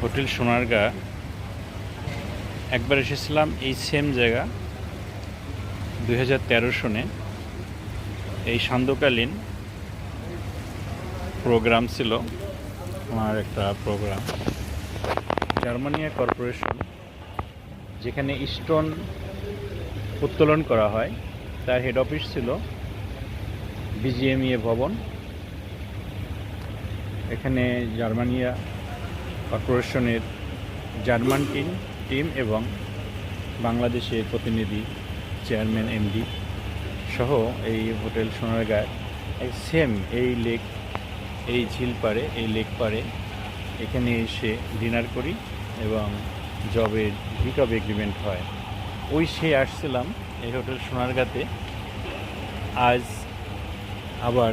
Hotel Sonargaon. একবার এসেছিলাম এই সেম জায়গা, দুই হাজার তেরো সনে। এই সান্ধ্যকালীন প্রোগ্রাম ছিল, আমার একটা প্রোগ্রাম জার্মানিয়া কর্পোরেশন, যেখানে স্টোন উত্তোলন করা হয়। তার হেড অফিস ছিল বিজিএমইএ ভবন। এখানে জার্মানিয়া কর্পোরেশনের জার্মান টিম টিম এবং বাংলাদেশের প্রতিনিধি চেয়ারম্যান, এমডি সহ এই হোটেল সোনারগাঁয় সেম এই লেক, এই ঝিল পাড়ে, এই লেক পাড়ে এখানে এসে ডিনার করি এবং জবের বিকব এগ্রিমেন্ট হয়। ওই সে আসছিলাম এই হোটেল সোনারগাঁতে। আজ আবার